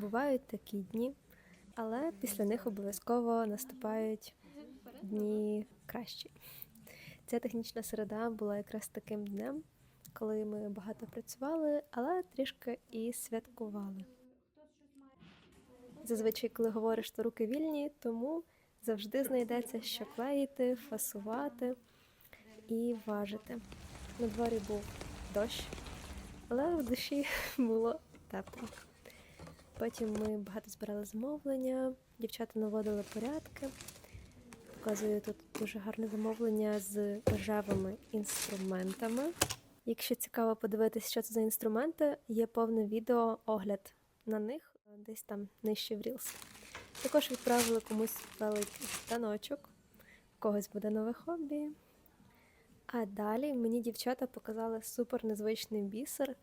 Бувають такі дні, але після них обов'язково наступають дні кращі. Ця технічна середа була якраз таким днем, коли ми багато працювали, але трішки і святкували. Зазвичай, коли говориш, то руки вільні, тому завжди знайдеться, що клеїти, фасувати і важити. На дворі був дощ, але в душі було тепло. Потім ми багато збирали замовлення, дівчата наводили порядки. Показую тут дуже гарне замовлення з ржавими інструментами. Якщо цікаво подивитися, що це за інструменти, є повне відео огляд на них десь там нижче в Reels. Також відправили комусь великий станочок, у когось буде нове хобі. А далі мені дівчата показали супер незвичний бісер.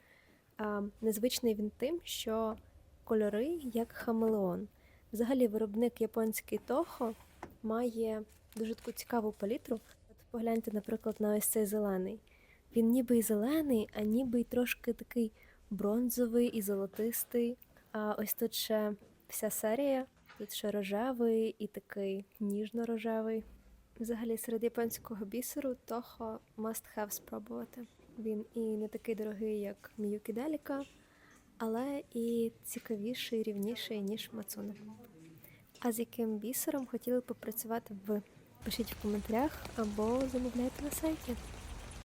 Незвичний він тим, що кольори як хамелеон. Взагалі, виробник японський Toho має дуже таку цікаву палітру. От погляньте, наприклад, на ось цей зелений. Він ніби й зелений, а ніби й трошки такий бронзовий і золотистий. А ось тут ще вся серія. Тут ще рожевий і такий ніжно-рожевий. Взагалі, серед японського бісеру Toho must have спробувати. Він і не такий дорогий, як Міюкі Деліка, але і цікавіший, рівніший, ніж мацуна. А з яким бісером хотіли б попрацювати ви? Пишіть в коментарях або замовляйте на сайті.